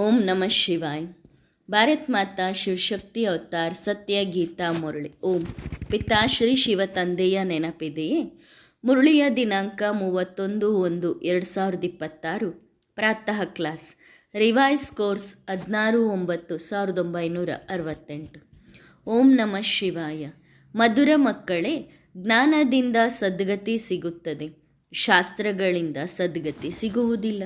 ಓಂ ನಮಃ ಶಿವಾಯ್. ಭಾರತ್ ಮಾತಾ ಶಿವಶಕ್ತಿ ಅವತಾರ್ ಸತ್ಯ ಗೀತಾ ಮುರಳಿ. ಓಂ. ಪಿತಾಶ್ರೀ ಶಿವ ತಂದೆಯ ನೆನಪಿದೆಯೇ? ಮುರಳಿಯ ದಿನಾಂಕ ಮೂವತ್ತೊಂದು ಒಂದು ಎರಡು ಸಾವಿರದ ಇಪ್ಪತ್ತಾರು. ಪ್ರಾತಃ ಕ್ಲಾಸ್. ರಿವೈಸ್ ಕೋರ್ಸ್ ಹದಿನಾರು ಒಂಬತ್ತು ಸಾವಿರದ ಒಂಬೈನೂರ ಅರವತ್ತೆಂಟು. ಓಂ ನಮಃ ಶಿವಾಯ. ಮಧುರ ಮಕ್ಕಳೇ, ಜ್ಞಾನದಿಂದ ಸದ್ಗತಿ ಸಿಗುತ್ತದೆ. ಶಾಸ್ತ್ರಗಳಿಂದ ಸದ್ಗತಿ ಸಿಗುವುದಿಲ್ಲ.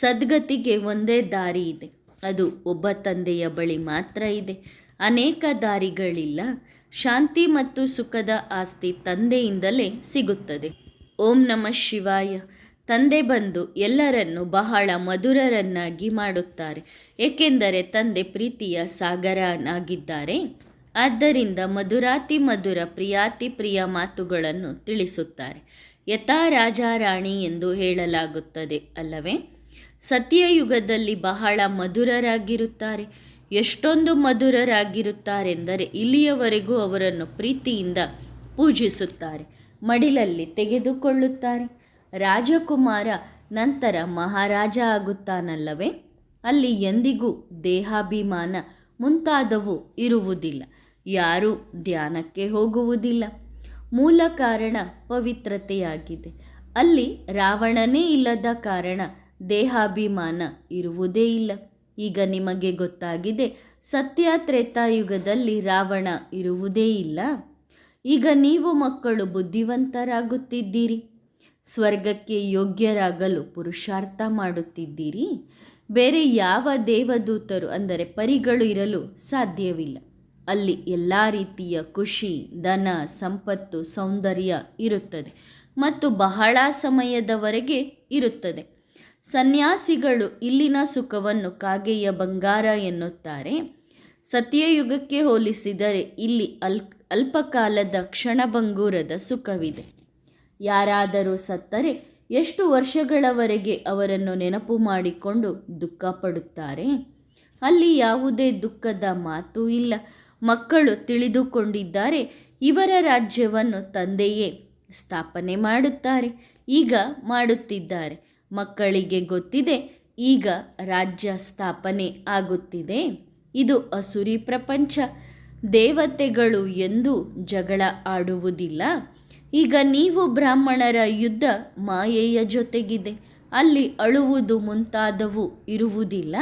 ಸದ್ಗತಿಗೆ ಒಂದೇ ದಾರಿ ಇದೆ. ಅದು ಒಬ್ಬ ತಂದೆಯ ಬಳಿ ಮಾತ್ರ ಇದೆ. ಅನೇಕ ದಾರಿಗಳಿಲ್ಲ. ಶಾಂತಿ ಮತ್ತು ಸುಖದ ಆಸ್ತಿ ತಂದೆಯಿಂದಲೇ ಸಿಗುತ್ತದೆ. ಓಂ ನಮಃ ಶಿವಾಯ. ತಂದೆ ಬಂದು ಎಲ್ಲರನ್ನು ಬಹಳ ಮಧುರರನ್ನಾಗಿ ಮಾಡುತ್ತಾರೆ. ಏಕೆಂದರೆ ತಂದೆ ಪ್ರೀತಿಯ ಸಾಗರನಾಗಿದ್ದಾರೆ. ಆದ್ದರಿಂದ ಮಧುರಾತಿ ಮಧುರ ಪ್ರಿಯಾತಿ ಪ್ರಿಯ ಮಾತುಗಳನ್ನು ತಿಳಿಸುತ್ತಾರೆ. ಯಥಾ ರಾಜಾರಾಣಿ ಎಂದು ಹೇಳಲಾಗುತ್ತದೆ ಅಲ್ಲವೇ? ಸತ್ಯಯುಗದಲ್ಲಿ ಬಹಳ ಮಧುರರಾಗಿರುತ್ತಾರೆ. ಎಷ್ಟೊಂದು ಮಧುರರಾಗಿರುತ್ತಾರೆಂದರೆ ಇಲ್ಲಿಯವರೆಗೂ ಅವರನ್ನು ಪ್ರೀತಿಯಿಂದ ಪೂಜಿಸುತ್ತಾರೆ, ಮಡಿಲಲ್ಲಿ ತೆಗೆದುಕೊಳ್ಳುತ್ತಾರೆ. ರಾಜಕುಮಾರ ನಂತರ ಮಹಾರಾಜ ಆಗುತ್ತಾನಲ್ಲವೇ? ಅಲ್ಲಿ ಎಂದಿಗೂ ದೇಹಾಭಿಮಾನ ಮುಂತಾದವು ಇರುವುದಿಲ್ಲ, ಯಾರೂ ಧ್ಯಾನಕ್ಕೆ ಹೋಗುವುದಿಲ್ಲ. ಮೂಲ ಕಾರಣ ಪವಿತ್ರತೆಯಾಗಿದೆ. ಅಲ್ಲಿ ರಾವಣನೇ ಇಲ್ಲದ ಕಾರಣ ದೇಹಾಭಿಮಾನ ಇರುವುದೇ ಇಲ್ಲ. ಈಗ ನಿಮಗೆ ಗೊತ್ತಾಗಿದೆ ಸತ್ಯ ತ್ರೇತಾಯುಗದಲ್ಲಿ ರಾವಣ ಇರುವುದೇ ಇಲ್ಲ. ಈಗ ನೀವು ಮಕ್ಕಳು ಬುದ್ಧಿವಂತರಾಗುತ್ತಿದ್ದೀರಿ. ಸ್ವರ್ಗಕ್ಕೆ ಯೋಗ್ಯರಾಗಲು ಪುರುಷಾರ್ಥ ಮಾಡುತ್ತಿದ್ದೀರಿ. ಬೇರೆ ಯಾವ ದೇವದೂತರು ಅಂದರೆ ಪರಿಗಳು ಇರಲು ಸಾಧ್ಯವಿಲ್ಲ. ಅಲ್ಲಿ ಎಲ್ಲ ರೀತಿಯ ಖುಷಿ, ಧನ, ಸಂಪತ್ತು, ಸೌಂದರ್ಯ ಇರುತ್ತದೆ ಮತ್ತು ಬಹಳ ಸಮಯದವರೆಗೆ ಇರುತ್ತದೆ. ಸನ್ಯಾಸಿಗಳು ಇಲ್ಲಿನ ಸುಖವನ್ನು ಕಾಗೆಯ ಬಂಗಾರ ಎನ್ನುತ್ತಾರೆ. ಸತ್ಯಯುಗಕ್ಕೆ ಹೋಲಿಸಿದರೆ ಇಲ್ಲಿ ಅಲ್, ಅಲ್ಪಕಾಲದ ಕ್ಷಣಭಂಗೂರದ ಸುಖವಿದೆ. ಯಾರಾದರೂ ಸತ್ತರೆ ಎಷ್ಟು ವರ್ಷಗಳವರೆಗೆ ಅವರನ್ನು ನೆನಪು ಮಾಡಿಕೊಂಡು ದುಃಖ ಪಡುತ್ತಾರೆ? ಅಲ್ಲಿ ಯಾವುದೇ ದುಃಖದ ಮಾತು ಇಲ್ಲ. ಮಕ್ಕಳು ತಿಳಿದುಕೊಂಡಿದ್ದಾರೆ, ಇವರ ರಾಜ್ಯವನ್ನು ತಂದೆಯೇ ಸ್ಥಾಪನೆ ಮಾಡುತ್ತಾರೆ. ಈಗ ಮಾಡುತ್ತಿದ್ದಾರೆ. ಮಕ್ಕಳಿಗೆ ಗೊತ್ತಿದೆ, ಈಗ ರಾಜ್ಯ ಸ್ಥಾಪನೆ ಆಗುತ್ತಿದೆ. ಇದು ಅಸುರಿ ಪ್ರಪಂಚ. ದೇವತೆಗಳು ಎಂದು ಜಗಳ ಆಡುವುದಿಲ್ಲ. ಈಗ ನೀವು ಬ್ರಾಹ್ಮಣರ ಯುದ್ಧ ಮಾಯೆಯ ಜೊತೆಗಿದೆ. ಅಲ್ಲಿ ಅಳುವುದು ಮುಂತಾದವು ಇರುವುದಿಲ್ಲ.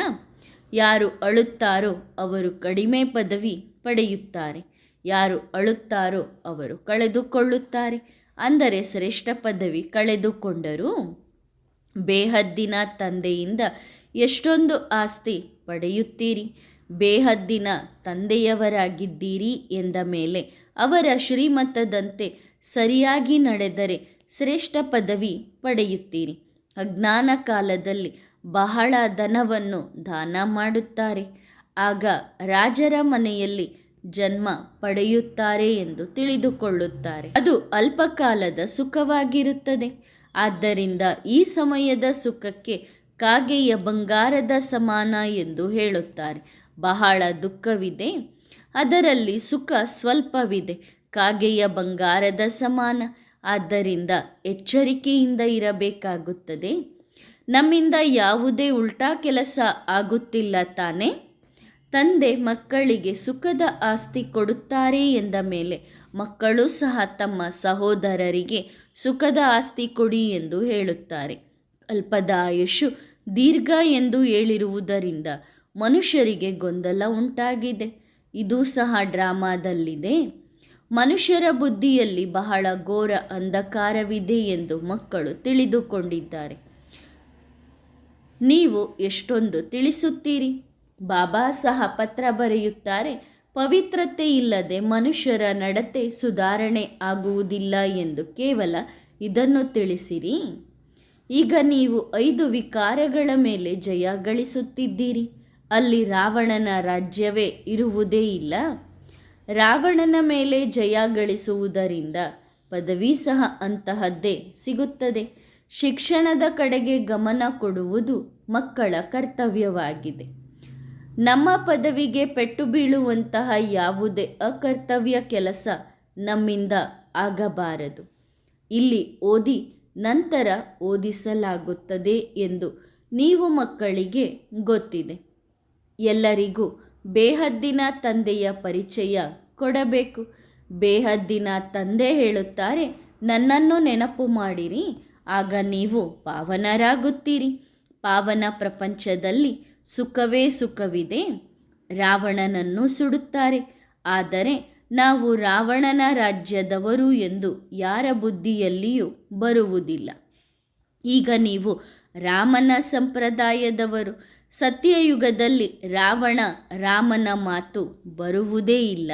ಯಾರು ಅಳುತ್ತಾರೋ ಅವರು ಕಡಿಮೆ ಪದವಿ ಪಡೆಯುತ್ತಾರೆ. ಯಾರು ಅಳುತ್ತಾರೋ ಅವರು ಕಳೆದುಕೊಳ್ಳುತ್ತಾರೆ. ಅಂದರೆ ಶ್ರೇಷ್ಠ ಪದವಿ ಕಳೆದುಕೊಂಡರೂ. ಬೇಹದ್ದಿನ ತಂದೆಯಿಂದ ಎಷ್ಟೊಂದು ಆಸ್ತಿ ಪಡೆಯುತ್ತೀರಿ? ಬೇಹದ್ದಿನ ತಂದೆಯವರಾಗಿದ್ದೀರಿ ಎಂದ ಮೇಲೆ ಅವರ ಶ್ರೀಮತದಂತೆ ಸರಿಯಾಗಿ ನಡೆದರೆ ಶ್ರೇಷ್ಠ ಪದವಿ ಪಡೆಯುತ್ತೀರಿ. ಅಜ್ಞಾನ ಕಾಲದಲ್ಲಿ ಬಹಳ ಧನವನ್ನು ದಾನ ಮಾಡುತ್ತಾರೆ. ಆಗ ರಾಜರ ಮನೆಯಲ್ಲಿ ಜನ್ಮ ಪಡೆಯುತ್ತಾರೆ ಎಂದು ತಿಳಿದುಕೊಳ್ಳುತ್ತಾರೆ. ಅದು ಅಲ್ಪಕಾಲದ ಸುಖವಾಗಿರುತ್ತದೆ. ಆದ್ದರಿಂದ ಈ ಸಮಯದ ಸುಖಕ್ಕೆ ಕಾಗೆಯ ಬಂಗಾರದ ಸಮಾನ ಎಂದು ಹೇಳುತ್ತಾರೆ. ಬಹಳ ದುಃಖವಿದೆ. ಅದರಲ್ಲಿ ಸುಖ ಸ್ವಲ್ಪವಿದೆ. ಕಾಗೆಯ ಬಂಗಾರದ ಸಮಾನ. ಆದ್ದರಿಂದ ಎಚ್ಚರಿಕೆಯಿಂದ ಇರಬೇಕಾಗುತ್ತದೆ. ನಮ್ಮಿಂದ ಯಾವುದೇ ಉಲ್ಟಾ ಕೆಲಸ ಆಗುತ್ತಿಲ್ಲ ತಾನೆ? ತಂದೆ ಮಕ್ಕಳಿಗೆ ಸುಖದ ಆಸ್ತಿ ಕೊಡುತ್ತಾರೆ ಎಂದ ಮೇಲೆ ಮಕ್ಕಳು ಸಹ ತಮ್ಮ ಸಹೋದರರಿಗೆ ಸುಖದ ಆಸ್ತಿ ಕೊಡಿ ಎಂದು ಹೇಳುತ್ತಾರೆ. ಅಲ್ಪದ ಆಯುಷು ದೀರ್ಘ ಎಂದು ಹೇಳಿರುವುದರಿಂದ ಮನುಷ್ಯರಿಗೆ ಗೊಂದಲ ಉಂಟಾಗಿದೆ. ಇದು ಸಹ ಡ್ರಾಮಾದಲ್ಲಿದೆ. ಮನುಷ್ಯರ ಬುದ್ಧಿಯಲ್ಲಿ ಬಹಳ ಘೋರ ಅಂಧಕಾರವಿದೆ ಎಂದು ಮಕ್ಕಳು ತಿಳಿದುಕೊಂಡಿದ್ದಾರೆ. ನೀವು ಎಷ್ಟೊಂದು ತಿಳಿಸುತ್ತೀರಿ? ಬಾಬಾ ಸಹ ಪತ್ರ ಬರೆಯುತ್ತಾರೆ ಪವಿತ್ರತೆ ಇಲ್ಲದೆ ಮನುಷ್ಯರ ನಡತೆ ಸುಧಾರಣೆ ಆಗುವುದಿಲ್ಲ ಎಂದು ಕೇವಲ ಇದನ್ನು ತಿಳಿಸಿರಿ. ಈಗ ನೀವು ಐದು ವಿಕಾರಗಳ ಮೇಲೆ ಜಯ ಗಳಿಸುತ್ತಿದ್ದೀರಿ. ಅಲ್ಲಿ ರಾವಣನ ರಾಜ್ಯವೇ ಇರುವುದೇ ಇಲ್ಲ. ರಾವಣನ ಮೇಲೆ ಜಯ ಗಳಿಸುವುದರಿಂದ ಪದವಿ ಸಹ ಅಂತಹದ್ದೇ ಸಿಗುತ್ತದೆ. ಶಿಕ್ಷಣದ ಕಡೆಗೆ ಗಮನ ಕೊಡುವುದು ಮಕ್ಕಳ ಕರ್ತವ್ಯವಾಗಿದೆ. ನಮ್ಮ ಪದವಿಗೆ ಪೆಟ್ಟು ಬೀಳುವಂತಹ ಯಾವುದೇ ಅಕರ್ತವ್ಯ ಕೆಲಸ ನಮ್ಮಿಂದ ಆಗಬಾರದು. ಇಲ್ಲಿ ಓದಿ ನಂತರ ಓದಿಸಲಾಗುತ್ತದೆ ಎಂದು ನೀವು ಮಕ್ಕಳಿಗೆ ಗೊತ್ತಿದೆ. ಎಲ್ಲರಿಗೂ ಬೇಹದ್ದಿನ ತಂದೆಯ ಪರಿಚಯ ಕೊಡಬೇಕು. ಬೇಹದ್ದಿನ ತಂದೆ ಹೇಳುತ್ತಾರೆ, ನನ್ನನ್ನು ನೆನಪು ಮಾಡಿರಿ, ಆಗ ನೀವು ಪಾವನರಾಗುತ್ತೀರಿ. ಪಾವನ ಪ್ರಪಂಚದಲ್ಲಿ ಸುಖವೇ ಸುಖವಿದೆ, ರಾವಣನನ್ನು ಸುಡುತ್ತಾರೆ. ಆದರೆ ನಾವು ರಾವಣನ ರಾಜ್ಯದವರು ಎಂದು ಯಾರ ಬುದ್ಧಿಯಲ್ಲಿಯೂ ಬರುವುದಿಲ್ಲ. ಈಗ ನೀವು ರಾಮನ ಸಂಪ್ರದಾಯದವರು. ಸತ್ಯಯುಗದಲ್ಲಿ ರಾವಣ ರಾಮನ ಮಾತು ಬರುವುದೇ ಇಲ್ಲ.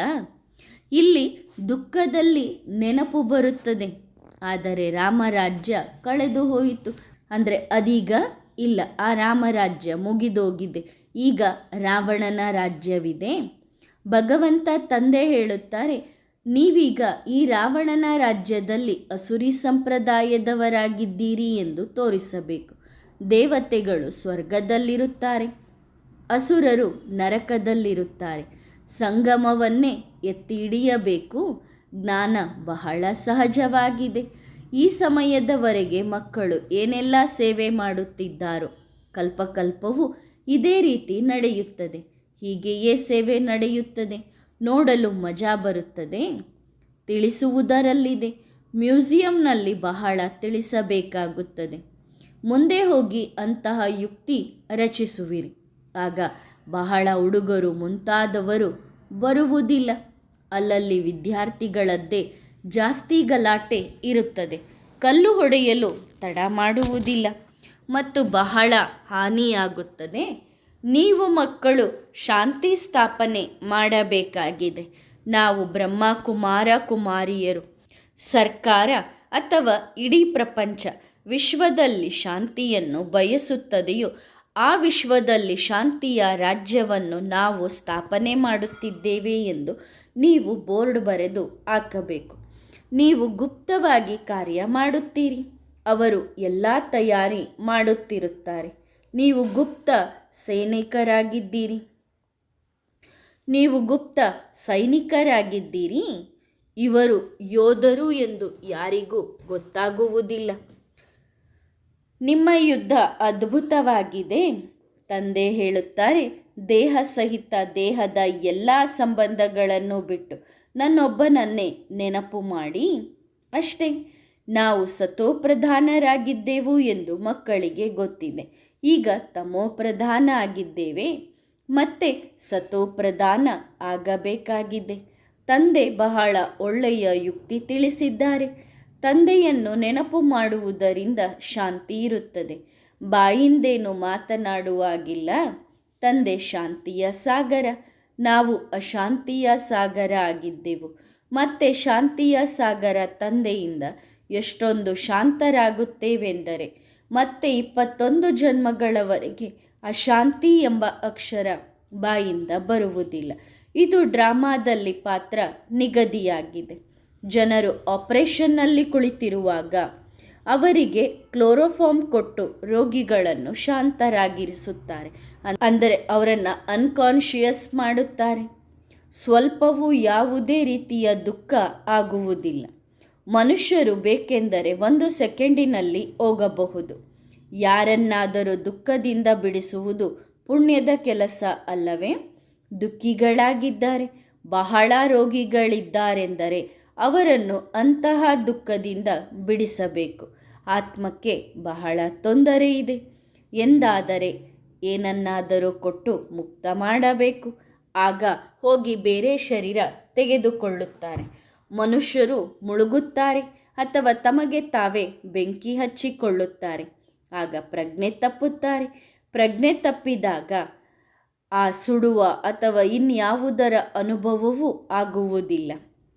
ಇಲ್ಲಿ ದುಃಖದಲ್ಲಿ ನೆನಪು ಬರುತ್ತದೆ. ಆದರೆ ರಾಮರಾಜ್ಯ ಕಳೆದು ಹೋಯಿತು. ಅಂದರೆ ಅದೀಗ ಇಲ್ಲ, ಆ ರಾಮರಾಜ್ಯ ಮುಗಿದೋಗಿದೆ. ಈಗ ರಾವಣನ ರಾಜ್ಯವಿದೆ. ಭಗವಂತ ತಂದೆ ಹೇಳುತ್ತಾರೆ, ನೀವೀಗ ಈ ರಾವಣನ ರಾಜ್ಯದಲ್ಲಿ ಅಸುರಿ ಸಂಪ್ರದಾಯದವರಾಗಿದ್ದೀರಿ ಎಂದು ತೋರಿಸಬೇಕು. ದೇವತೆಗಳು ಸ್ವರ್ಗದಲ್ಲಿರುತ್ತಾರೆ, ಅಸುರರು ನರಕದಲ್ಲಿರುತ್ತಾರೆ. ಸಂಗಮವನ್ನೇ ಎತ್ತಿ ಹಿಡಿಯಬೇಕು ಜ್ಞಾನ ಬಹಳ ಸಹಜವಾಗಿದೆ. ಈ ಸಮಯದವರೆಗೆ ಮಕ್ಕಳು ಏನೆಲ್ಲ ಸೇವೆ ಮಾಡುತ್ತಿದ್ದಾರೋ ಕಲ್ಪಕಲ್ಪವು ಇದೇ ರೀತಿ ನಡೆಯುತ್ತದೆ. ಹೀಗೆಯೇ ಸೇವೆ ನಡೆಯುತ್ತದೆ. ನೋಡಲು ಮಜಾ ಬರುತ್ತದೆ. ತಿಳಿಸುವುದರಲ್ಲಿದೆ. ಮ್ಯೂಸಿಯಂನಲ್ಲಿ ಬಹಳ ತಿಳಿಸಬೇಕಾಗುತ್ತದೆ. ಮುಂದೆ ಹೋಗಿ ಅಂತಹ ಯುಕ್ತಿ ರಚಿಸುವಿರಿ. ಆಗ ಬಹಳ ಹುಡುಗರು ಮುಂತಾದವರು ಬರುವುದಿಲ್ಲ. ಅಲ್ಲಲ್ಲಿ ವಿದ್ಯಾರ್ಥಿಗಳದ್ದೇ ಜಾಸ್ತಿ ಗಲಾಟೆ ಇರುತ್ತದೆ. ಕಲ್ಲು ಹೊಡೆಯಲು ತಡ ಮಾಡುವುದಿಲ್ಲ ಮತ್ತು ಬಹಳ ಹಾನಿಯಾಗುತ್ತದೆ. ನೀವು ಮಕ್ಕಳು, ಶಾಂತಿ ಸ್ಥಾಪನೆ ಮಾಡಬೇಕಾಗಿದೆ. ನಾವು ಬ್ರಹ್ಮ ಕುಮಾರ ಕುಮಾರಿಯರು. ಸರ್ಕಾರ ಅಥವಾ ಇಡೀ ಪ್ರಪಂಚ ವಿಶ್ವದಲ್ಲಿ ಶಾಂತಿಯನ್ನು ಬಯಸುತ್ತದೆಯೋ, ಆ ವಿಶ್ವದಲ್ಲಿ ಶಾಂತಿಯ ರಾಜ್ಯವನ್ನು ನಾವು ಸ್ಥಾಪನೆ ಮಾಡುತ್ತಿದ್ದೇವೆ ಎಂದು ನೀವು ಬೋರ್ಡ್ ಬರೆದು ಹಾಕಬೇಕು. ನೀವು ಗುಪ್ತವಾಗಿ ಕಾರ್ಯ ಮಾಡುತ್ತೀರಿ. ಅವರು ಎಲ್ಲ ತಯಾರಿ ಮಾಡುತ್ತಿರುತ್ತಾರೆ. ನೀವು ಗುಪ್ತ ಸೈನಿಕರಾಗಿದ್ದೀರಿ. ನೀವು ಗುಪ್ತ ಸೈನಿಕರಾಗಿದ್ದೀರಿ. ಇವರು ಯೋಧರು ಎಂದು ಯಾರಿಗೂ ಗೊತ್ತಾಗುವುದಿಲ್ಲ. ನಿಮ್ಮ ಯುದ್ಧ ಅದ್ಭುತವಾಗಿದೆ. ತಂದೆ ಹೇಳುತ್ತಾರೆ, ದೇಹ ಸಹಿತ ದೇಹದ ಎಲ್ಲ ಸಂಬಂಧಗಳನ್ನು ಬಿಟ್ಟು ನನ್ನೊಬ್ಬನನ್ನೇ ನೆನಪು ಮಾಡಿ. ಅಷ್ಟೇ, ನಾವು ಸತೋಪ್ರಧಾನರಾಗಿದ್ದೆವು ಎಂದು ಮಕ್ಕಳಿಗೆ ಗೊತ್ತಿದೆ. ಈಗ ತಮೋಪ್ರಧಾನ ಆಗಿದ್ದೇವೆ, ಮತ್ತೆ ಸತೋಪ್ರಧಾನ ಆಗಬೇಕಾಗಿದೆ. ತಂದೆ ಬಹಳ ಒಳ್ಳೆಯ ಯುಕ್ತಿ ತಿಳಿಸಿದ್ದಾರೆ. ತಂದೆಯನ್ನು ನೆನಪು ಮಾಡುವುದರಿಂದ ಶಾಂತಿ ಇರುತ್ತದೆ. ಬಾಯಿಂದೇನು ಮಾತನಾಡುವಾಗಿಲ್ಲ, ತಂದೆ ಶಾಂತಿಯ ಸಾಗರ. ನಾವು ಅಶಾಂತಿಯ ಸಾಗರ ಆಗಿದ್ದೆವು. ಮತ್ತೆ ಶಾಂತಿಯ ಸಾಗರ ತಂದೆಯಿಂದ ಎಷ್ಟೊಂದು ಶಾಂತರಾಗುತ್ತೇವೆಂದರೆ, ಮತ್ತೆ ಇಪ್ಪತ್ತೊಂದು ಜನ್ಮಗಳವರೆಗೆ ಅಶಾಂತಿ ಎಂಬ ಅಕ್ಷರ ಬಾಯಿಂದ ಬರುವುದಿಲ್ಲ. ಇದು ಡ್ರಾಮಾದಲ್ಲಿ ಪಾತ್ರ ನಿಗದಿಯಾಗಿದೆ. ಜನರು ಆಪರೇಷನ್ನಲ್ಲಿ ಕುಳಿತಿರುವಾಗ ಅವರಿಗೆ ಕ್ಲೋರೋಫಾರ್ಮ್ ಕೊಟ್ಟು ರೋಗಿಗಳನ್ನು ಶಾಂತರಾಗಿರಿಸುತ್ತಾರೆ. ಅಂದರೆ ಅವರನ್ನು ಅನ್ಕಾನ್ಷಿಯಸ್ ಮಾಡುತ್ತಾರೆ. ಸ್ವಲ್ಪವೂ ಯಾವುದೇ ರೀತಿಯ ದುಃಖ ಆಗುವುದಿಲ್ಲ. ಮನುಷ್ಯರು ಬೇಕೆಂದರೆ ಒಂದು ಸೆಕೆಂಡಿನಲ್ಲಿ ಹೋಗಬಹುದು. ಯಾರನ್ನಾದರೂ ದುಃಖದಿಂದ ಬಿಡಿಸುವುದು ಪುಣ್ಯದ ಕೆಲಸ ಅಲ್ಲವೇ? ದುಃಖಿಗಳಾಗಿದ್ದಾರೆ. ಬಹಳ ರೋಗಿಗಳಿದ್ದಾರೆಂದರೆ ಅವರನ್ನು ಅಂತಹ ದುಃಖದಿಂದ ಬಿಡಿಸಬೇಕು. ಆತ್ಮಕ್ಕೆ ಬಹಳ ತೊಂದರೆ ಇದೆ. ಎಂದಾದರೆ ಏನನ್ನಾದರೂ ಕೊಟ್ಟು ಮುಕ್ತ ಮಾಡಬೇಕು. ಆಗ ಹೋಗಿ ಬೇರೆ ಶರೀರ ತೆಗೆದುಕೊಳ್ಳುತ್ತಾರೆ. ಮನುಷ್ಯರು ಮುಳುಗುತ್ತಾರೆ ಅಥವಾ ತಮಗೆ ತಾವೇ ಬೆಂಕಿ ಹಚ್ಚಿಕೊಳ್ಳುತ್ತಾರೆ. ಆಗ ಪ್ರಜ್ಞೆ ತಪ್ಪುತ್ತಾರೆ. ಪ್ರಜ್ಞೆ ತಪ್ಪಿದಾಗ ಆ ಸುಡುವ ಅಥವಾ ಇನ್ಯಾವುದರ ಅನುಭವವೂ ಆಗುವುದಿಲ್ಲ.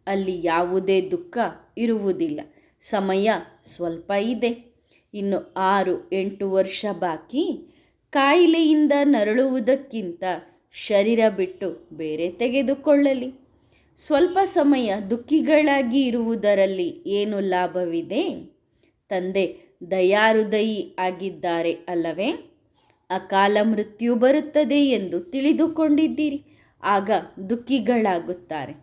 ಅಲ್ಲಿ ಯಾವುದೇ ದುಃಖ ಇರುವುದಿಲ್ಲ. ಸಮಯ ಸ್ವಲ್ಪ ಇದೆ. ಇನ್ನು ಆರು, ಎಂಟು ವರ್ಷ ಬಾಕಿ. ಕಾಯಿಲೆಯಿಂದ ನರಳುವುದಕ್ಕಿಂತ ಶರೀರ ಬಿಟ್ಟು ಬೇರೆ ತೆಗೆದುಕೊಳ್ಳಲಿ. ಸ್ವಲ್ಪ ಸಮಯ ದುಃಖಿಗಳಾಗಿ ಇರುವುದರಲ್ಲಿ ಏನು ಲಾಭವಿದೆ? ತಂದೆ ದಯಾರುದಯಿ ಆಗಿದ್ದಾರೆ ಅಲ್ಲವೇ? ಅಕಾಲ ಮೃತ್ಯು ಬರುತ್ತದೆ ಎಂದು ತಿಳಿದುಕೊಂಡಿದ್ದೀರಿ. ಆಗ ದುಃಖಿಗಳಾಗುತ್ತಾರೆ.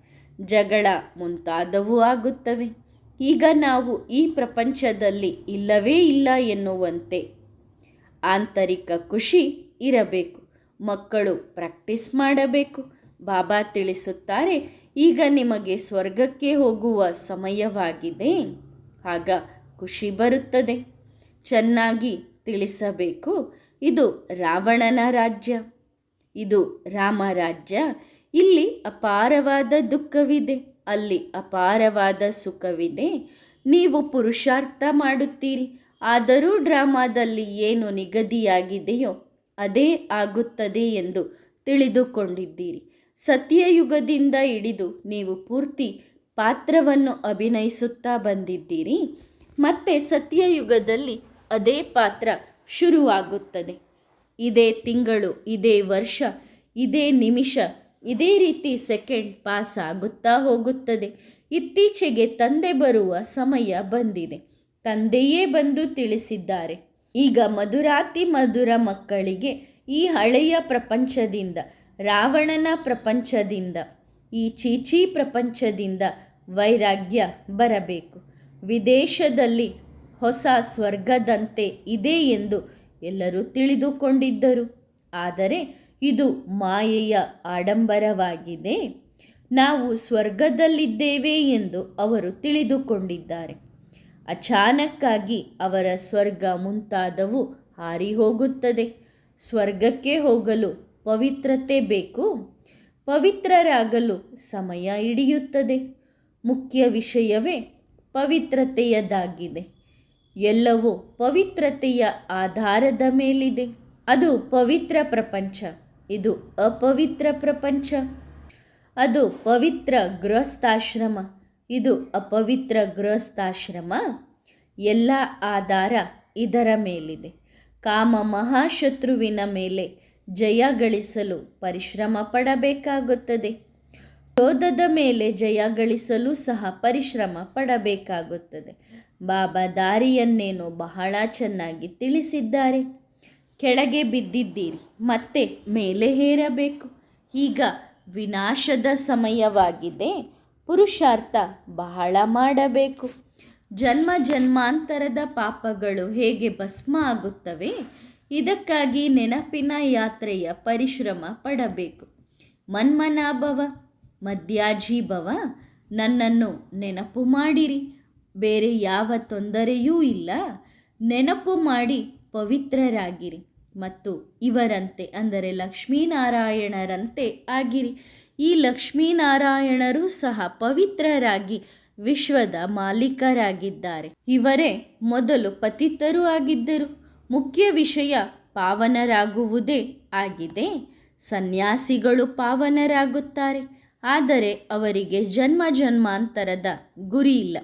ಜಗಳ ಮುಂತಾದವೂ ಆಗುತ್ತವೆ. ಈಗ ನಾವು ಈ ಪ್ರಪಂಚದಲ್ಲಿ ಇಲ್ಲವೇ ಇಲ್ಲ ಎನ್ನುವಂತೆ. ಆಂತರಿಕ ಖುಷಿ ಇರಬೇಕು, ಮಕ್ಕಳು ಪ್ರಾಕ್ಟೀಸ್ ಮಾಡಬೇಕು. ಬಾಬಾ ತಿಳಿಸುತ್ತಾರೆ, ಈಗ ನಿಮಗೆ ಸ್ವರ್ಗಕ್ಕೆ ಹೋಗುವ ಸಮಯವಾಗಿದೆ. ಆಗ ಖುಷಿ ಬರುತ್ತದೆ. ಚೆನ್ನಾಗಿ ತಿಳಿಸಬೇಕು, ಇದು ರಾವಣನ ರಾಜ್ಯ. ಇದು ರಾಮರಾಜ್ಯ ಇಲ್ಲಿ ಅಪಾರವಾದ ದುಃಖವಿದೆ. ಅಲ್ಲಿ ಅಪಾರವಾದ ಸುಖವಿದೆ. ನೀವು ಪುರುಷಾರ್ಥ ಮಾಡುತ್ತೀರಿ. ಆದರೂ ಡ್ರಾಮಾದಲ್ಲಿ ಏನು ನಿಗದಿಯಾಗಿದೆಯೋ ಅದೇ ಆಗುತ್ತದೆ ಎಂದು ತಿಳಿದುಕೊಂಡಿದ್ದೀರಿ. ಸತ್ಯಯುಗದಿಂದ ಹಿಡಿದು ನೀವು ಪೂರ್ತಿ ಪಾತ್ರವನ್ನು ಅಭಿನಯಿಸುತ್ತಾ ಬಂದಿದ್ದೀರಿ. ಮತ್ತೆ ಸತ್ಯಯುಗದಲ್ಲಿ ಅದೇ ಪಾತ್ರ ಶುರುವಾಗುತ್ತದೆ. ಇದೇ ತಿಂಗಳು, ಇದೇ ವರ್ಷ, ಇದೇ ನಿಮಿಷ ಇದೇ ರೀತಿ ಸೆಕೆಂಡ್ ಪಾಸ್ ಆಗುತ್ತಾ ಹೋಗುತ್ತದೆ. ಇತ್ತೀಚೆಗೆ ತಂದೆ ಬರುವ ಸಮಯ ಬಂದಿದೆ. ತಂದೆಯೇ ಬಂದು ತಿಳಿಸಿದ್ದಾರೆ. ಈಗ ಮಧುರಾತಿ ಮಧುರ ಮಕ್ಕಳಿಗೆ ಈ ಹಳೆಯ ಪ್ರಪಂಚದಿಂದ, ರಾವಣನ ಪ್ರಪಂಚದಿಂದ, ಈ ಚೀಚಿ ಪ್ರಪಂಚದಿಂದ ವೈರಾಗ್ಯ ಬರಬೇಕು. ವಿದೇಶದಲ್ಲಿ ಹೊಸ ಸ್ವರ್ಗದಂತೆ ಇದೆ ಎಂದು ಎಲ್ಲರೂ ತಿಳಿದುಕೊಂಡಿದ್ದರು. ಆದರೆ ಇದು ಮಾಯೆಯ ಆಡಂಬರವಾಗಿದೆ. ನಾವು ಸ್ವರ್ಗದಲ್ಲಿದ್ದೇವೆ ಎಂದು ಅವರು ತಿಳಿದುಕೊಂಡಿದ್ದಾರೆ. ಅಚಾನಕ್ಕಾಗಿ ಅವರ ಸ್ವರ್ಗ ಮುಂತಾದವು ಹಾರಿ ಹೋಗುತ್ತದೆ ಸ್ವರ್ಗಕ್ಕೆ ಹೋಗಲು ಪವಿತ್ರತೆ ಬೇಕು. ಪವಿತ್ರರಾಗಲು ಸಮಯ ಹಿಡಿಯುತ್ತದೆ. ಮುಖ್ಯ ವಿಷಯವೇ ಪವಿತ್ರತೆಯದಾಗಿದೆ. ಎಲ್ಲವೂ ಪವಿತ್ರತೆಯ ಆಧಾರದ ಮೇಲಿದೆ. ಅದು ಪವಿತ್ರ ಪ್ರಪಂಚ. ಇದು ಅಪವಿತ್ರ ಪ್ರಪಂಚ. ಅದು ಪವಿತ್ರ ಗೃಹಸ್ಥಾಶ್ರಮ. ಇದು ಅಪವಿತ್ರ ಗೃಹಸ್ಥಾಶ್ರಮ. ಎಲ್ಲ ಆಧಾರ ಇದರ ಮೇಲಿದೆ. ಕಾಮ ಮಹಾಶತ್ರುವಿನ ಮೇಲೆ ಜಯ ಗಳಿಸಲು ಪರಿಶ್ರಮ ಪಡಬೇಕಾಗುತ್ತದೆ. ಕ್ರೋಧದ ಮೇಲೆ ಜಯ ಗಳಿಸಲು ಸಹ ಪರಿಶ್ರಮ ಪಡಬೇಕಾಗುತ್ತದೆ. ಬಾಬಾ ದಾರಿಯನ್ನೇನೋ ಬಹಳ ಚೆನ್ನಾಗಿ ತಿಳಿಸಿದ್ದಾರೆ. ಕೆಳಗೆ ಬಿದ್ದಿದ್ದೀರಿ, ಮತ್ತೆ ಮೇಲೆ ಏರಬೇಕು ಈಗ ವಿನಾಶದ ಸಮಯವಾಗಿದೆ, ಪುರುಷಾರ್ಥ ಬಹಳ ಮಾಡಬೇಕು. ಜನ್ಮ ಜನ್ಮಾಂತರದ ಪಾಪಗಳು ಹೇಗೆ ಭಸ್ಮ ಆಗುತ್ತವೆ, ಇದಕ್ಕಾಗಿ ನೆನಪಿನ ಯಾತ್ರೆಯ ಪರಿಶ್ರಮ ಪಡಬೇಕು. ಮನ್ಮನಾಭವ ಮಧ್ಯಾಜೀಭವ ನನ್ನನ್ನು ನೆನಪು ಮಾಡಿರಿ. ಬೇರೆ ಯಾವ ತೊಂದರೆಯೂ ಇಲ್ಲ. ನೆನಪು ಮಾಡಿ ಪವಿತ್ರರಾಗಿರಿ ಮತ್ತು ಇವರಂತೆ ಅಂದರೆ ಲಕ್ಷ್ಮೀನಾರಾಯಣರಂತೆ ಆಗಿರಿ. ಈ ಲಕ್ಷ್ಮೀನಾರಾಯಣರು ಸಹ ಪವಿತ್ರರಾಗಿ ವಿಶ್ವದ ಮಾಲೀಕರಾಗಿದ್ದಾರೆ. ಇವರೇ ಮೊದಲು ಪತಿತರೂ ಆಗಿದ್ದರು. ಮುಖ್ಯ ವಿಷಯ ಪಾವನರಾಗುವುದೇ ಆಗಿದೆ. ಸನ್ಯಾಸಿಗಳು ಪಾವನರಾಗುತ್ತಾರೆ. ಆದರೆ ಅವರಿಗೆ ಜನ್ಮ ಜನ್ಮಾಂತರದ ಗುರಿ ಇಲ್ಲ.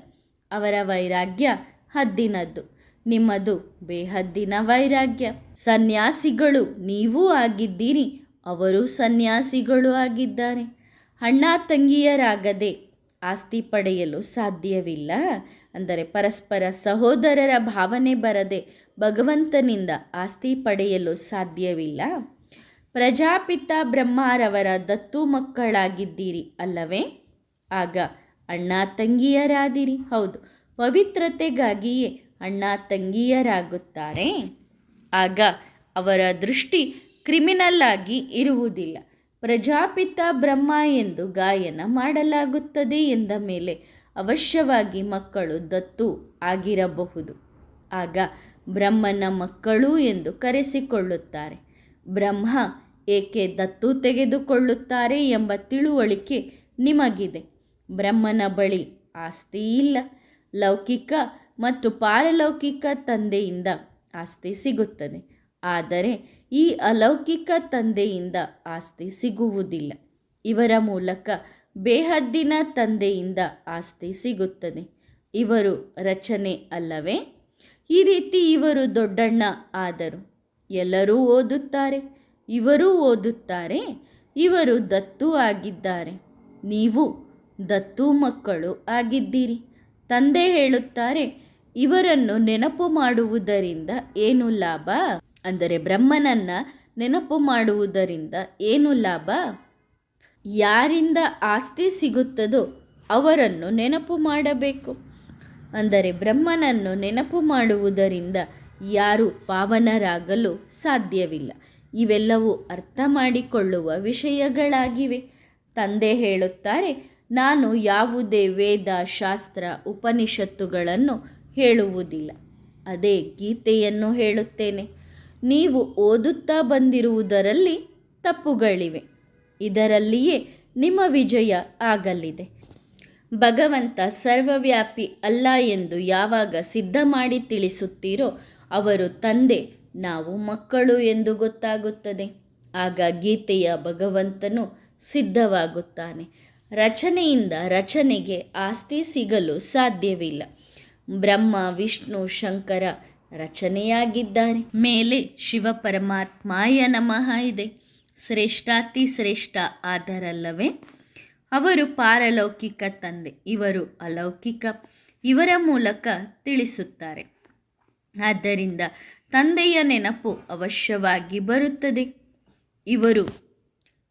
ಅವರ ವೈರಾಗ್ಯ ಹದ್ದಿನದ್ದು. ನಿಮ್ಮದು ಬೇಹದ್ದಿನ ವೈರಾಗ್ಯ. ಸನ್ಯಾಸಿಗಳು ನೀವೂ ಆಗಿದ್ದೀರಿ, ಅವರು ಸನ್ಯಾಸಿಗಳು ಆಗಿದ್ದಾರೆ. ಅಣ್ಣ ತಂಗಿಯರಾಗದೆ ಆಸ್ತಿ ಪಡೆಯಲು ಸಾಧ್ಯವಿಲ್ಲ ಅಂದರೆ ಪರಸ್ಪರ ಸಹೋದರರ ಭಾವನೆ ಬರದೆ ಭಗವಂತನಿಂದ ಆಸ್ತಿ ಪಡೆಯಲು ಸಾಧ್ಯವಿಲ್ಲ. ಪ್ರಜಾಪಿತ ಬ್ರಹ್ಮಾರವರ ದತ್ತು ಮಕ್ಕಳಾಗಿದ್ದೀರಿ ಅಲ್ಲವೇ? ಆಗ ಅಣ್ಣ ತಂಗಿಯರಾದಿರಿ. ಹೌದು, ಪವಿತ್ರತೆಗಾಗಿಯೇ ಅಣ್ಣ ತಂಗಿಯರಾಗುತ್ತಾರೆ. ಆಗ ಅವರ ದೃಷ್ಟಿ ಕ್ರಿಮಿನಲ್ ಆಗಿ ಇರುವುದಿಲ್ಲ. ಪ್ರಜಾಪಿತ ಬ್ರಹ್ಮ ಎಂದು ಗಾಯನ ಮಾಡಲಾಗುತ್ತದೆ ಎಂದ ಮೇಲೆ ಅವಶ್ಯವಾಗಿ ಮಕ್ಕಳು ದತ್ತು ಆಗಿರಬಹುದು. ಆಗ ಬ್ರಹ್ಮನ ಮಕ್ಕಳು ಎಂದು ಕರೆಸಿಕೊಳ್ಳುತ್ತಾರೆ. ಬ್ರಹ್ಮ ಏಕೆ ದತ್ತು ತೆಗೆದುಕೊಳ್ಳುತ್ತಾರೆ ಎಂಬ ತಿಳುವಳಿಕೆ ನಿಮಗಿದೆ. ಬ್ರಹ್ಮನ ಬಳಿ ಆಸ್ತಿ ಇಲ್ಲ ಲೌಕಿಕ ಮತ್ತು ಪಾರಲೌಕಿಕ ತಂದೆಯಿಂದ ಆಸ್ತಿ ಸಿಗುತ್ತದೆ. ಆದರೆ ಈ ಅಲೌಕಿಕ ತಂದೆಯಿಂದ ಆಸ್ತಿ ಸಿಗುವುದಿಲ್ಲ. ಇವರ ಮೂಲಕ ಬೇಹದ್ದಿನ ತಂದೆಯಿಂದ ಆಸ್ತಿ ಸಿಗುತ್ತದೆ. ಇವರು ರಚನೆ ಅಲ್ಲವೇ? ಈ ರೀತಿ ಇವರು ದೊಡ್ಡಣ್ಣ ಆದರು. ಎಲ್ಲರೂ ಓದುತ್ತಾರೆ. ಇವರೂ ಓದುತ್ತಾರೆ. ಇವರು ದತ್ತು ಆಗಿದ್ದಾರೆ. ನೀವು ದತ್ತು ಮಕ್ಕಳು ಆಗಿದ್ದೀರಿ. ತಂದೆ ಹೇಳುತ್ತಾರೆ ಇವರನ್ನು ನೆನಪು ಮಾಡುವುದರಿಂದ ಏನು ಲಾಭ? ಅಂದರೆ ಬ್ರಹ್ಮನನ್ನ ನೆನಪು ಮಾಡುವುದರಿಂದ ಏನು ಲಾಭ? ಯಾರಿಂದ ಆಸ್ತಿ ಸಿಗುತ್ತದೋ ಅವರನ್ನು ನೆನಪು ಮಾಡಬೇಕು. ಅಂದರೆ ಬ್ರಹ್ಮನನ್ನು ನೆನಪು ಮಾಡುವುದರಿಂದ ಯಾರು ಪಾವನರಾಗಲು ಸಾಧ್ಯವಿಲ್ಲ. ಇವೆಲ್ಲವೂ ಅರ್ಥ ಮಾಡಿಕೊಳ್ಳುವ ವಿಷಯಗಳಾಗಿವೆ. ತಂದೆ ಹೇಳುತ್ತಾರೆ, ನಾನು ಯಾವುದೇ ವೇದ ಶಾಸ್ತ್ರ ಉಪನಿಷತ್ತುಗಳನ್ನು ಹೇಳುವುದಿಲ್ಲ. ಅದೇ ಗೀತೆಯನ್ನು ಹೇಳುತ್ತೇನೆ. ನೀವು ಓದುತ್ತಾ ಬಂದಿರುವುದರಲ್ಲಿ ತಪ್ಪುಗಳಿವೆ. ಇದರಲ್ಲಿಯೇ ನಿಮ್ಮ ವಿಜಯ ಆಗಲಿದೆ. ಭಗವಂತ ಸರ್ವವ್ಯಾಪಿ ಅಲ್ಲ ಎಂದು ಯಾವಾಗ ಸಿದ್ಧ ಮಾಡಿ ತಿಳಿಸುತ್ತೀರೋ ಅವರು ತಂದೆ, ನಾವು ಮಕ್ಕಳು ಎಂದು ಗೊತ್ತಾಗುತ್ತದೆ. ಆಗ ಗೀತೆಯ ಭಗವಂತನು ಸಿದ್ಧವಾಗುತ್ತಾನೆ. ರಚನೆಯಿಂದ ರಚನೆಗೆ ಆಸ್ತಿ ಸಿಗಲು ಸಾಧ್ಯವಿಲ್ಲ. ಬ್ರಹ್ಮ, ವಿಷ್ಣು, ಶಂಕರ ರಚನೆಯಾಗಿದ್ದಾರೆ. ಮೇಲೆ ಶಿವ ಪರಮಾತ್ಮಾಯ ನಮಃ ಇದೆ. ಶ್ರೇಷ್ಠಾತಿ ಶ್ರೇಷ್ಠ ಆದರಲ್ಲವೇ? ಅವರು ಪಾರಲೌಕಿಕ ತಂದೆ, ಇವರು ಅಲೌಕಿಕ, ಇವರ ಮೂಲಕ ತಿಳಿಸುತ್ತಾರೆ. ಆದ್ದರಿಂದ ತಂದೆಯ ನೆನಪು ಅವಶ್ಯವಾಗಿ ಬರುತ್ತದೆ. ಇವರು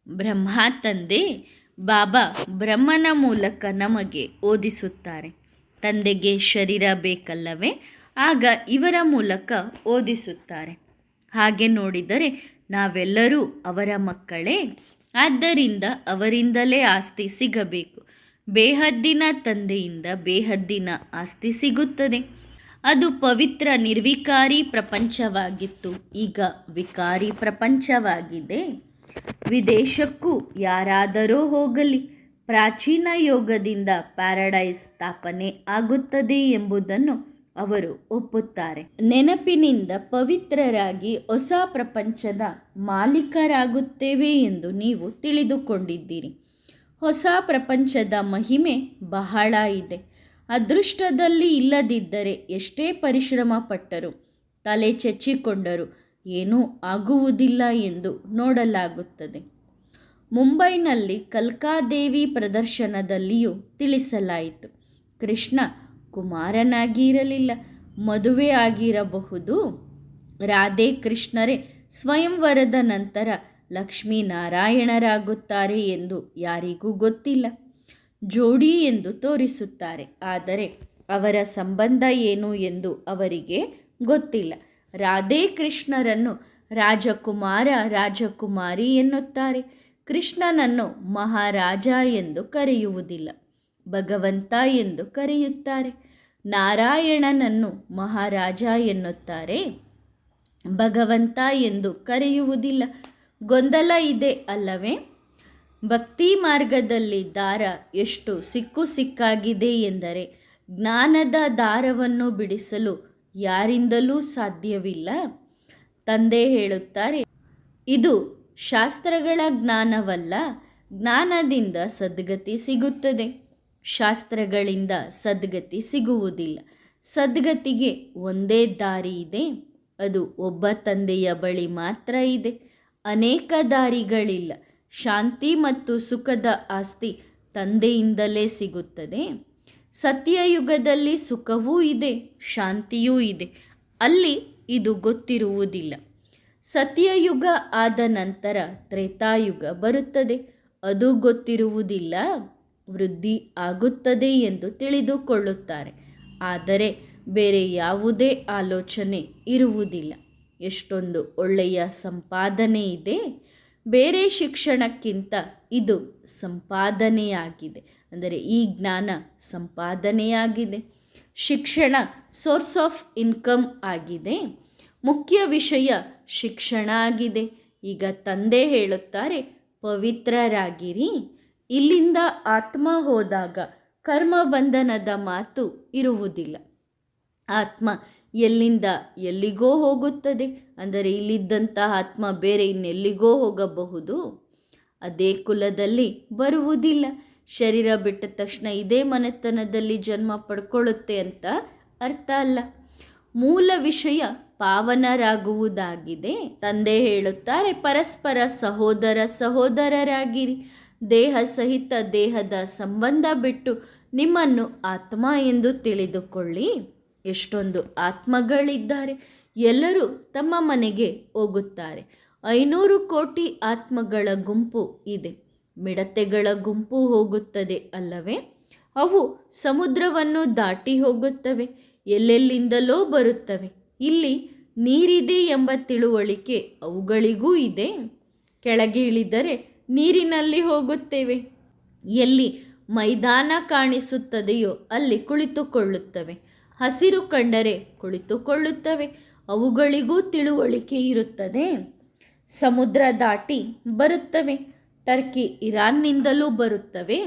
ಬ್ರಹ್ಮ ತಂದೆ, ಬಾಬಾ ಬ್ರಹ್ಮನ ಮೂಲಕ ನಮಗೆ ಓದಿಸುತ್ತಾರೆ. ತಂದೆಗೆ ಶರೀರ ಬೇಕಲ್ಲವೇ? ಆಗ ಇವರ ಮೂಲಕ ಓದಿಸುತ್ತಾರೆ. ಹಾಗೆ ನೋಡಿದರೆ ನಾವೆಲ್ಲರೂ ಅವರ ಮಕ್ಕಳೇ. ಆದ್ದರಿಂದ ಅವರಿಂದಲೇ ಆಸ್ತಿ ಸಿಗಬೇಕು. ಬೇಹದ್ದಿನ ತಂದೆಯಿಂದ ಬೇಹದ್ದಿನ ಆಸ್ತಿ ಸಿಗುತ್ತದೆ. ಅದು ಪವಿತ್ರ ನಿರ್ವಿಕಾರಿ ಪ್ರಪಂಚವಾಗಿತ್ತು. ಈಗ ವಿಕಾರಿ ಪ್ರಪಂಚವಾಗಿದೆ. ವಿದೇಶಕ್ಕೂ ಯಾರಾದರೂ ಹೋಗಲಿ. ಪ್ರಾಚೀನ ಯೋಗದಿಂದ ಪ್ಯಾರಡೈಸ್ ಸ್ಥಾಪನೆ ಆಗುತ್ತದೆ ಎಂಬುದನ್ನು ಅವರು ಒಪ್ಪುತ್ತಾರೆ. ನೆನಪಿನಿಂದ ಪವಿತ್ರರಾಗಿ ಹೊಸ ಪ್ರಪಂಚದ ಮಾಲೀಕರಾಗುತ್ತೇವೆ ಎಂದು ನೀವು ತಿಳಿದುಕೊಂಡಿದ್ದೀರಿ. ಹೊಸ ಪ್ರಪಂಚದ ಮಹಿಮೆ ಬಹಳ ಇದೆ. ಅದೃಷ್ಟದಲ್ಲಿ ಇಲ್ಲದಿದ್ದರೆ ಎಷ್ಟೇ ಪರಿಶ್ರಮ ಪಟ್ಟರು ತಲೆ ಚೆಚ್ಚಿಕೊಂಡರು ಏನೂ ಆಗುವುದಿಲ್ಲ ಎಂದು ನೋಡಲಾಗುತ್ತದೆ. ಮುಂಬೈನಲ್ಲಿ ಕಲ್ಕಾದೇವಿ ಪ್ರದರ್ಶನದಲ್ಲಿಯೂ ತಿಳಿಸಲಾಯಿತು. ಕೃಷ್ಣ ಕುಮಾರನಾಗಿರಲಿಲ್ಲ. ಮದುವೆ ಆಗಿರಬಹುದು. ರಾಧೆ ಕೃಷ್ಣರೇ ಸ್ವಯಂವರದ ನಂತರ ಲಕ್ಷ್ಮೀನಾರಾಯಣರಾಗುತ್ತಾರೆ ಎಂದು ಯಾರಿಗೂ ಗೊತ್ತಿಲ್ಲ. ಜೋಡಿ ಎಂದು ತೋರಿಸುತ್ತಾರೆ. ಆದರೆ ಅವರ ಸಂಬಂಧ ಏನು ಎಂದು ಅವರಿಗೆ ಗೊತ್ತಿಲ್ಲ. ರಾಧೆ ಕೃಷ್ಣರನ್ನು ರಾಜಕುಮಾರ ರಾಜಕುಮಾರಿ ಎನ್ನುತ್ತಾರೆ. ಕೃಷ್ಣನನ್ನು ಮಹಾರಾಜ ಎಂದು ಕರೆಯುವುದಿಲ್ಲ, ಭಗವಂತ ಎಂದು ಕರೆಯುತ್ತಾರೆ. ನಾರಾಯಣನನ್ನು ಮಹಾರಾಜ ಎನ್ನುತ್ತಾರೆ, ಭಗವಂತ ಎಂದು ಕರೆಯುವುದಿಲ್ಲ. ಗೊಂದಲ ಇದೆ ಅಲ್ಲವೇ? ಭಕ್ತಿ ಮಾರ್ಗದಲ್ಲಿ ದಾರ ಎಷ್ಟು ಸಿಕ್ಕು ಸಿಕ್ಕಾಗಿದೆ ಎಂದರೆ, ಜ್ಞಾನದ ದಾರವನ್ನು ಬಿಡಿಸಲು ಯಾರಿಂದಲೂ ಸಾಧ್ಯವಿಲ್ಲ. ತಂದೆ ಹೇಳುತ್ತಾರೆ, ಇದು ಶಾಸ್ತ್ರಗಳ ಜ್ಞಾನವಲ್ಲ, ಜ್ಞಾನದಿಂದ ಸದ್ಗತಿ ಸಿಗುತ್ತದೆ. ಶಾಸ್ತ್ರಗಳಿಂದ ಸದ್ಗತಿ ಸಿಗುವುದಿಲ್ಲ. ಸದ್ಗತಿಗೆ ಒಂದೇ ದಾರಿ ಇದೆ. ಅದು ಒಬ್ಬ ತಂದೆಯ ಬಳಿ ಮಾತ್ರ ಇದೆ. ಅನೇಕ ದಾರಿಗಳಿಲ್ಲ. ಶಾಂತಿ ಮತ್ತು ಸುಖದ ಆಸ್ತಿ ತಂದೆಯಿಂದಲೇ ಸಿಗುತ್ತದೆ. ಸತ್ಯಯುಗದಲ್ಲಿ ಸುಖವೂ ಇದೆ, ಶಾಂತಿಯೂ ಇದೆ. ಅಲ್ಲಿ ಇದು ಗೊತ್ತಿರುವುದಿಲ್ಲ. ಸತ್ಯಯುಗ ಆದ ನಂತರ ತ್ರೇತಾಯುಗ ಬರುತ್ತದೆ. ಅದು ಗೊತ್ತಿರುವುದಿಲ್ಲ, ವೃದ್ಧಿ ಆಗುತ್ತದೆ ಎಂದು ತಿಳಿದುಕೊಳ್ಳುತ್ತಾರೆ. ಆದರೆ ಬೇರೆ ಯಾವುದೇ ಆಲೋಚನೆ ಇರುವುದಿಲ್ಲ. ಎಷ್ಟೊಂದು ಒಳ್ಳೆಯ ಸಂಪಾದನೆ ಇದೆ. ಬೇರೆ ಶಿಕ್ಷಣಕ್ಕಿಂತ ಇದು ಸಂಪಾದನೆಯಾಗಿದೆ. ಅಂದರೆ ಈ ಜ್ಞಾನ ಸಂಪಾದನೆಯಾಗಿದೆ. ಶಿಕ್ಷಣ ಸೋರ್ಸ್ ಆಫ್ ಇನ್ಕಮ್ ಆಗಿದೆ. ಮುಖ್ಯ ವಿಷಯ ಶಿಕ್ಷಣ ಆಗಿದೆ ಈಗ ತಂದೆ ಹೇಳುತ್ತಾರೆ, ಪವಿತ್ರರಾಗಿರಿ. ಇಲ್ಲಿಂದ ಆತ್ಮ ಹೋದಾಗ ಕರ್ಮ ಬಂಧನದ ಮಾತು ಇರುವುದಿಲ್ಲ. ಆತ್ಮ ಎಲ್ಲಿಂದ ಎಲ್ಲಿಗೋ ಹೋಗುತ್ತದೆ. ಅಂದರೆ ಇಲ್ಲಿದ್ದಂಥ ಆತ್ಮ ಬೇರೆ ಇನ್ನೆಲ್ಲಿಗೋ ಹೋಗಬಹುದು. ಅದೇ ಕುಲದಲ್ಲಿ ಬರುವುದಿಲ್ಲ. ಶರೀರ ಬಿಟ್ಟ ತಕ್ಷಣ ಇದೇ ಮನೆತನದಲ್ಲಿ ಜನ್ಮ ಪಡ್ಕೊಳ್ಳುತ್ತೆ ಅಂತ ಅರ್ಥ ಅಲ್ಲ. ಮೂಲ ವಿಷಯ ಪಾವನರಾಗುವುದಾಗಿದೆ. ತಂದೆ ಹೇಳುತ್ತಾರೆ, ಪರಸ್ಪರ ಸಹೋದರ ಸಹೋದರರಾಗಿರಿ. ದೇಹ ಸಹಿತ ದೇಹದ ಸಂಬಂಧ ಬಿಟ್ಟು ನಿಮ್ಮನ್ನು ಆತ್ಮ ಎಂದು ತಿಳಿದುಕೊಳ್ಳಿ. ಎಷ್ಟೊಂದು ಆತ್ಮಗಳಿದ್ದಾರೆ. ಎಲ್ಲರೂ ತಮ್ಮ ಮನೆಗೆ ಹೋಗುತ್ತಾರೆ. ಐನೂರು ಕೋಟಿ ಆತ್ಮಗಳ ಗುಂಪು ಇದೆ. ಮಿಡತೆಗಳ ಗುಂಪು ಹೋಗುತ್ತದೆ ಅಲ್ಲವೇ? ಅವು ಸಮುದ್ರವನ್ನು ದಾಟಿ ಹೋಗುತ್ತವೆ. ಎಲ್ಲೆಲ್ಲಿಂದಲೋ ಬರುತ್ತವೆ. ಇಲ್ಲಿ ನೀರಿದೆ ಎಂಬ ತಿಳುವಳಿಕೆ ಅವುಗಳಿಗೂ ಇದೆ. ಕೆಳಗೆ ಇಳಿದರೆ ನೀರಿನಲ್ಲಿ ಹೋಗುತ್ತೇವೆ. ಎಲ್ಲಿ ಮೈದಾನ ಕಾಣಿಸುತ್ತದೆಯೋ ಅಲ್ಲಿ ಕುಳಿತುಕೊಳ್ಳುತ್ತವೆ. ಹಸಿರು ಕಂಡರೆ ಕುಳಿತುಕೊಳ್ಳುತ್ತವೆ. ಅವುಗಳಿಗೂ ತಿಳುವಳಿಕೆ ಇರುತ್ತದೆ. ಸಮುದ್ರ ದಾಟಿ ಬರುತ್ತವೆ. ಟರ್ಕಿ ಇರಾನ್ನಿಂದಲೂ ಬರುತ್ತವೆ.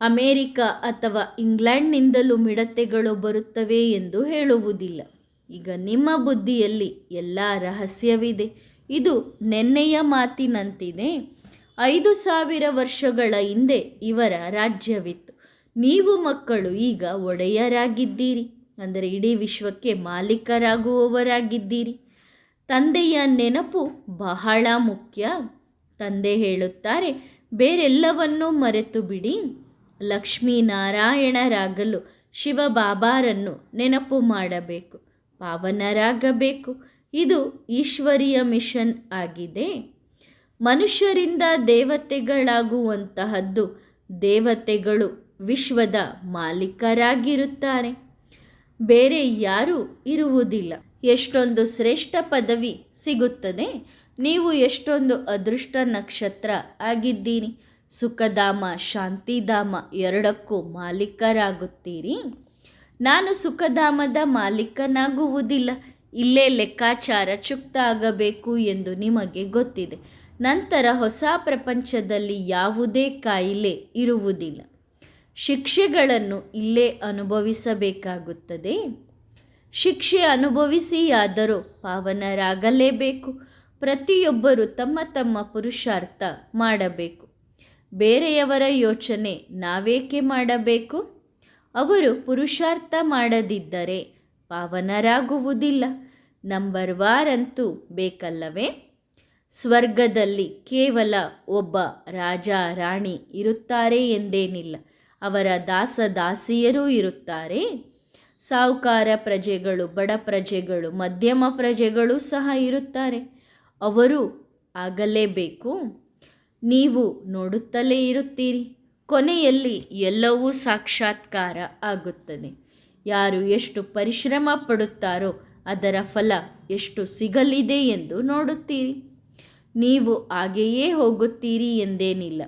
ಅಮೇರಿಕ ಅಥವಾ ಇಂಗ್ಲೆಂಡ್ನಿಂದಲೂ ಮಿಡತೆಗಳು ಬರುತ್ತವೆ ಎಂದು ಹೇಳುವುದಿಲ್ಲ. ಈಗ ನಿಮ್ಮ ಬುದ್ಧಿಯಲ್ಲಿ ಎಲ್ಲ ರಹಸ್ಯವಿದೆ. ಇದು ನೆನ್ನೆಯ ಮಾತಿನಂತಿದೆ. ಐದು ಸಾವಿರ ವರ್ಷಗಳ ಹಿಂದೆ ಇವರ ರಾಜ್ಯವಿತ್ತು. ನೀವು ಮಕ್ಕಳು ಈಗ ಒಡೆಯರಾಗಿದ್ದೀರಿ. ಅಂದರೆ ಇಡೀ ವಿಶ್ವಕ್ಕೆ ಮಾಲೀಕರಾಗುವವರಾಗಿದ್ದೀರಿ. ತಂದೆಯ ನೆನಪು ಬಹಳ ಮುಖ್ಯ. ತಂದೆ ಹೇಳುತ್ತಾರೆ, ಬೇರೆಲ್ಲವನ್ನೂ ಮರೆತು ಬಿಡಿ ಲಕ್ಷ್ಮೀನಾರಾಯಣರಾಗಲು ಶಿವಬಾಬಾರನ್ನು ನೆನಪು ಮಾಡಬೇಕು. ಪಾವನರಾಗಬೇಕು. ಇದು ಈಶ್ವರಿಯ ಮಿಷನ್ ಆಗಿದೆ. ಮನುಷ್ಯರಿಂದ ದೇವತೆಗಳಾಗುವಂತಹದ್ದು ದೇವತೆಗಳು ವಿಶ್ವದ ಮಾಲೀಕರಾಗಿರುತ್ತಾರೆ. ಬೇರೆ ಯಾರೂ ಇರುವುದಿಲ್ಲ. ಎಷ್ಟೊಂದು ಶ್ರೇಷ್ಠ ಪದವಿ ಸಿಗುತ್ತದೆ. ನೀವು ಎಷ್ಟೊಂದು ಅದೃಷ್ಟ ನಕ್ಷತ್ರ ಆಗಿದ್ದೀರಿ. ಸುಖಧಾಮ, ಶಾಂತಿಧಾಮ ಎರಡಕ್ಕೂ ಮಾಲೀಕರಾಗುತ್ತೀರಿ. ನಾನು ಸುಖಧಾಮದ ಮಾಲೀಕನಾಗುವುದಿಲ್ಲ. ಇಲ್ಲೇ ಲೆಕ್ಕಾಚಾರ ಚುಕ್ತ ಆಗಬೇಕು ಎಂದು ನಿಮಗೆ ಗೊತ್ತಿದೆ. ನಂತರ ಹೊಸ ಪ್ರಪಂಚದಲ್ಲಿ ಯಾವುದೇ ಕಾಯಿಲೆ ಇರುವುದಿಲ್ಲ. ಶಿಕ್ಷೆಗಳನ್ನು ಇಲ್ಲೇ ಅನುಭವಿಸಬೇಕಾಗುತ್ತದೆ. ಶಿಕ್ಷೆ ಅನುಭವಿಸಿಯಾದರೂ ಪಾವನರಾಗಲೇಬೇಕು. ಪ್ರತಿಯೊಬ್ಬರು ತಮ್ಮ ತಮ್ಮ ಪುರುಷಾರ್ಥ ಮಾಡಬೇಕು. ಬೇರೆಯವರ ಯೋಚನೆ ನಾವೇಕೆ ಮಾಡಬೇಕು? ಅವರು ಪುರುಷಾರ್ಥ ಮಾಡದಿದ್ದರೆ ಪಾವನರಾಗುವುದಿಲ್ಲ. ನಂಬರ್ ವಾರಂತೂ ಬೇಕಲ್ಲವೇ? ಸ್ವರ್ಗದಲ್ಲಿ ಕೇವಲ ಒಬ್ಬ ರಾಜ ರಾಣಿ ಇರುತ್ತಾರೆ ಎಂದೇನಿಲ್ಲ. ಅವರ ದಾಸ ದಾಸಿಯರೂ ಇರುತ್ತಾರೆ. ಸಾಹುಕಾರ ಪ್ರಜೆಗಳು, ಬಡ ಪ್ರಜೆಗಳು, ಮಧ್ಯಮ ಪ್ರಜೆಗಳು ಸಹ ಇರುತ್ತಾರೆ. ಅವರು ಆಗಲೇಬೇಕು. ನೀವು ನೋಡುತ್ತಲೇ ಇರುತ್ತೀರಿ. ಕೊನೆಯಲ್ಲಿ ಎಲ್ಲವೂ ಸಾಕ್ಷಾತ್ಕಾರ ಆಗುತ್ತದೆ. ಯಾರು ಎಷ್ಟು ಪರಿಶ್ರಮ ಪಡುತ್ತಾರೋ ಅದರ ಫಲ ಎಷ್ಟು ಸಿಗಲಿದೆ ಎಂದು ನೋಡುತ್ತೀರಿ. ನೀವು ಹಾಗೆಯೇ ಹೋಗುತ್ತೀರಿ ಎಂದೇನಿಲ್ಲ.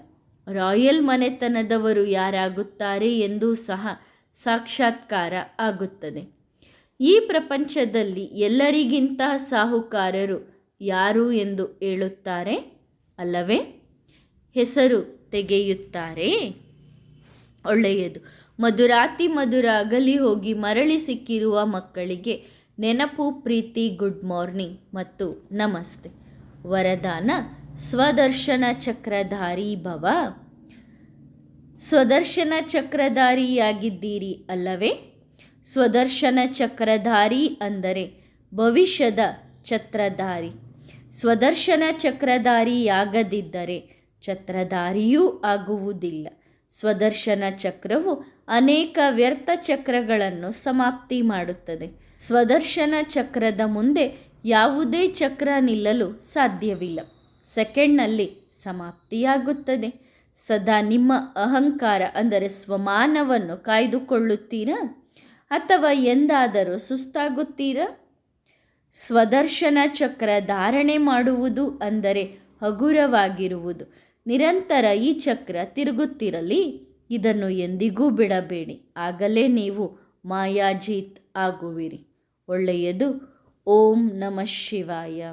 ರಾಯಲ್ ಮನೆತನದವರು ಯಾರಾಗುತ್ತಾರೆ ಎಂದೂ ಸಹ ಸಾಕ್ಷಾತ್ಕಾರ ಆಗುತ್ತದೆ. ಈ ಪ್ರಪಂಚದಲ್ಲಿ ಎಲ್ಲರಿಗಿಂತ ಸಾಹುಕಾರರು ಯಾರು ಎಂದು ಹೇಳುತ್ತಾರೆ? ಅಲ್ಲವೇ? ಹೆಸರು ತೆಗೆಯುತ್ತಾರೆ. ಒಳ್ಳೆಯದು. ಮಧುರಾತಿ ಮಧುರ ಅಗಲಿ ಹೋಗಿ ಮರಳಿ ಸಿಕ್ಕಿರುವ ಮಕ್ಕಳಿಗೆ ನೆನಪು, ಪ್ರೀತಿ, ಗುಡ್ ಮಾರ್ನಿಂಗ್ ಮತ್ತು ನಮಸ್ತೆ. ವರದಾನ, ಸ್ವದರ್ಶನ ಚಕ್ರಧಾರಿ ಭವ. ಸ್ವದರ್ಶನ ಚಕ್ರಧಾರಿಯಾಗಿದ್ದೀರಿ ಅಲ್ಲವೇ? ಸ್ವದರ್ಶನ ಚಕ್ರಧಾರಿ ಅಂದರೆ ಭವಿಷ್ಯದ ಛತ್ರಧಾರಿ. ಸ್ವದರ್ಶನ ಚಕ್ರಧಾರಿಯಾಗದಿದ್ದರೆ ಛತ್ರಧಾರಿಯೂ ಆಗುವುದಿಲ್ಲ. ಸ್ವದರ್ಶನ ಚಕ್ರವು ಅನೇಕ ವ್ಯರ್ಥ ಚಕ್ರಗಳನ್ನು ಸಮಾಪ್ತಿ ಮಾಡುತ್ತದೆ. ಸ್ವದರ್ಶನ ಚಕ್ರದ ಮುಂದೆ ಯಾವುದೇ ಚಕ್ರ ನಿಲ್ಲಲು ಸಾಧ್ಯವಿಲ್ಲ. ಸೆಕೆಂಡ್ನಲ್ಲಿ ಸಮಾಪ್ತಿಯಾಗುತ್ತದೆ. ಸದಾ ನಿಮ್ಮ ಅಹಂಕಾರ ಅಂದರೆ ಸ್ವಮಾನವನ್ನು ಕಾಯ್ದುಕೊಳ್ಳುತ್ತೀರಾ? ಅಥವಾ ಎಂದಾದರೂ ಸುಸ್ತಾಗುತ್ತೀರಾ? ಸ್ವದರ್ಶನ ಚಕ್ರ ಧಾರಣೆ ಮಾಡುವುದು ಅಂದರೆ ಹಗುರವಾಗಿರುವುದು. ನಿರಂತರ ಈ ಚಕ್ರ ತಿರುಗುತ್ತಿರಲಿ, ಇದನ್ನು ಎಂದಿಗೂ ಬಿಡಬೇಡಿ. ಆಗಲೇ ನೀವು ಮಾಯಾಜೀತ್ ಆಗುವಿರಿ. ಒಳ್ಳೆಯದು. ಓಂ ನಮಃ ಶಿವಾಯ.